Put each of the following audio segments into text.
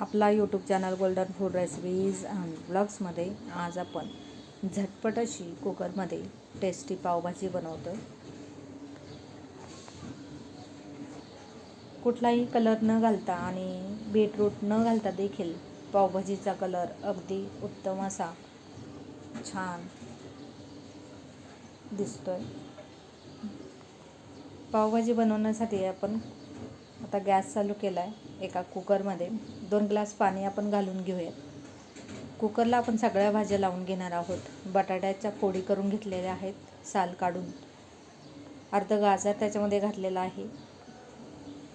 आपला YouTube channel golden food recipes and ब्लॉग्समध्ये आज आपण झटपट अशी कुकरमध्ये टेस्टी पावभाजी बनवतो कुठलाही कलर न घालता आणि बीटरूट न घालता देखील पावभाजीचा कलर अगदी उत्तम असा छान दिसतोय. पावभाजी बनवण्यासाठी आपण आता गॅस चालू केला आहे एका कुकरमध्ये. दोन ग्लास पाणी आपण घालून घेऊयात. कुकरला आपण सगळ्या भाज्या लावून घेणार आहोत. बटाट्याच्या फोडी करून घेतलेल्या आहेत साल काढून. अर्ध गाजर त्याच्यामध्ये घातलेला आहे.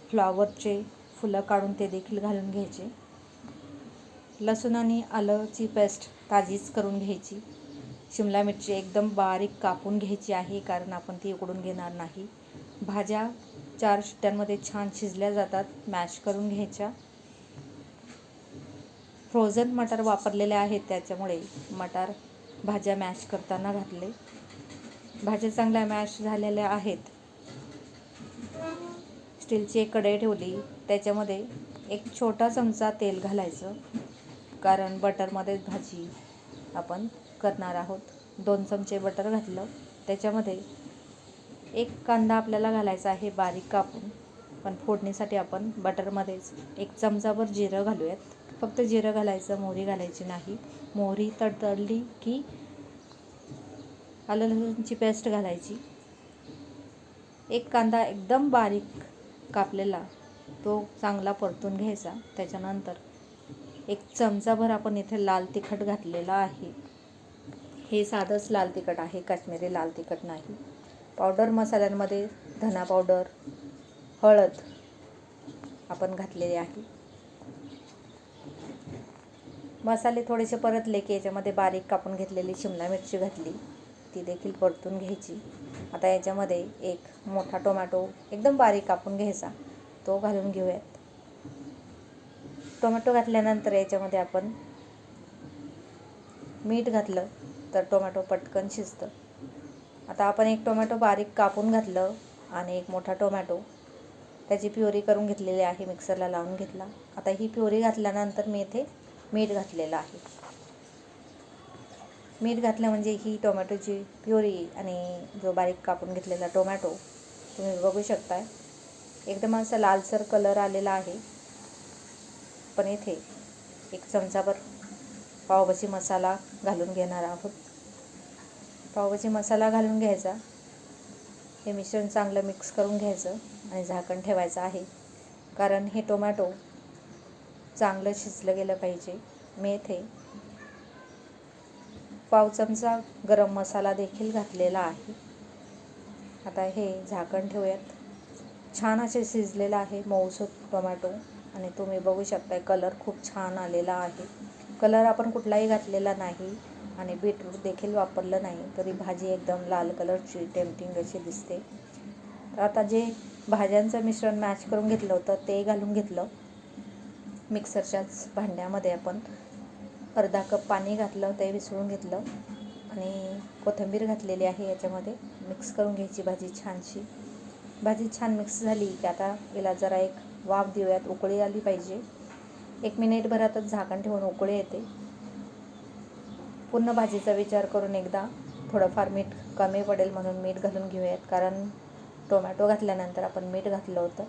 फ्लॉवरचे फुलं काढून ते देखील घालून घ्यायचे. लसूण आणि आलंची पेस्ट ताजीच करून घ्यायची. शिमला मिरची एकदम बारीक कापून घ्यायची आहे कारण आपण ती उकडून घेणार नाही. भाज्या चार शिट्ट्यांमध्ये छान शिजल्या जातात मॅश करून घ्यायच्या. फ्रोझन मटार वापरलेले आहेत त्याच्यामुळे मटार भाज्या मॅश करताना घातले. भाज्या चांगल्या मॅश झालेल्या आहेत. स्टीलची एक कढई ठेवली त्याच्यामध्ये एक छोटा चमचा तेल घालायचं कारण बटरमध्ये भाजी आपण करणार आहोत. दोन चमचे बटर घातलं त्याच्यामध्ये एक कांदा आपल्याला घालायचा आहे बारीक कापून. पण फोडणीसाठी आपण बटरमध्येच एक चमचाभर जिरं घालूयात. फक्त जिरं घालायचं मोहरी घालायची नाही. मोहरी तडतडली की आलं लसूणची पेस्ट घालायची. एक कांदा एकदम बारीक कापलेला तो चांगला परतून घ्यायचा. त्याच्यानंतर एक चमचाभर आपण इथे लाल तिखट घातलेला आहे. हे साधंच लाल तिखट आहे काश्मीरी लाल तिखट नाही. पावडर मसाल्यांमध्ये धना पावडर हळद आपण घातलेली आहे. मसाले थोडेसे परतले की याच्यामध्ये बारीक कापून घेतलेली शिमला मिरची घातली. ती देखील परतून घ्यायची. आता याच्यामध्ये एक मोठा टोमॅटो एकदम बारीक कापून घ्यायचा. तो घालून घेऊयात. टोमॅटो घातल्यानंतर याच्यामध्ये आपण मीठ घातलं तर टोमॅटो पटकन शिजतं. आता आपण एक टोमॅटो बारीक कापून घातलं आणि एक मोठा टोमॅटो. त्याची प्युरी करून घेतलेली आहे मिक्सरला लावून घेतला. आता ही प्युरी घातल्यानंतर मी इथे मीठ घातलेलं आहे. मीठ घातलं म्हणजे ही टोमॅटोची प्युरी आणि जो बारीक कापून घेतलेला टोमॅटो तुम्ही बघू शकताय. एकदम असा लालसर कलर आलेला आहे. पण इथे एक चमचाभर पावभाजी मसाला घालून घेणार आहोत. पावभाजी मसाला घालून घ्यायचा. हे मिश्रण चांगलं मिक्स करून घ्यायचं आणि झाकण ठेवायचं आहे. कारण हे टोमॅटो चांगलं शिजलं गेलं पाहिजे. मेथे इथे पाव चमचा गरम मसाला देखील घातलेला आहे. आता हे झाकण ठेवूयात. छान असे शिजलेलं आहे मऊसूत टोमॅटो आणि तुम्ही बघू शकताय कलर खूप छान आलेला आहे. कलर आपण कुठलाही घातलेला नाही. आणि बीटरूट देखील वापरलं नाही तरी भाजी एकदम लाल कलरची टेम्पटिंग अशी दिसते. तर आता जे भाज्यांचं मिश्रण मॅच करून घेतलं होतं ते घालून घेतलं. मिक्सरच्याच भांड्यामध्ये आपण अर्धा कप पाणी घातलं ते विसळून घेतलं आणि कोथिंबीर घातलेली आहे याच्यामध्ये. मिक्स करून घ्यायची भाजी छानशी. भाजी छान मिक्स झाली की आता याला जरा एक वाफ देऊयात उकळी आली पाहिजे. एक मिनिटभरातच झाकण ठेवून उकळी येते. पूर्ण भाजीचा विचार करून एकदा थोडंफार मीठ कमी पडेल म्हणून मीठ घालून घेऊयात. कारण टोमॅटो घातल्यानंतर आपण मीठ घातलं होतं.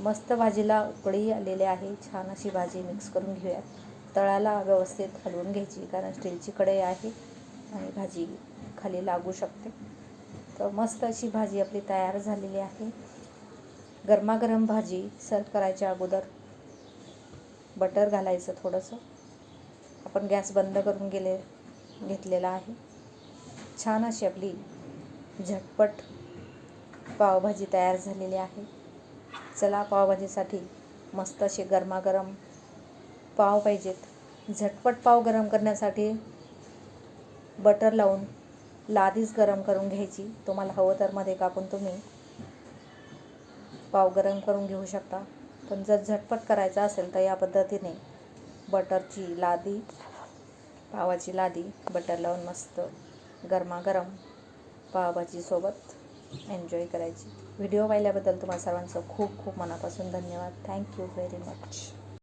मस्त भाजीला उकळी आलेली आहे. छान अशी भाजी मिक्स करून घेऊयात. तळाला व्यवस्थित हलवून घ्यायची कारण स्टीलची कढई आहे आणि भाजी खाली लागू शकते. तर मस्त अशी भाजी आपली तयार झालेली आहे. गरमागरम भाजी सर्व करायच्या अगोदर बटर घालायचं थोडंसं. आपण गॅस बंद करून गेले घेतलेला आहे. छान अशी आपली झटपट पावभाजी तयार झालेली आहे. चला पावभाजीसाठी मस्त असे गरमागरम पाव पाहिजेत. झटपट पाव गरम करण्यासाठी बटर लावून लादीच गरम करून घ्यायची. तुम्हाला हवं तर मध्ये कापून तुम्ही पाव गरम करून घेऊ शकता. पण जर झटपट करायचं असेल तर या पद्धतीने बटरची लादी पावाची लादी बटर लावून मस्त गरमागरम पावभाजीसोबत एन्जॉय करायची. व्हिडिओ पाहिल्याबद्दल तुम्हाला सर्वांचं खूप खूप मनापासून धन्यवाद. Thank you very much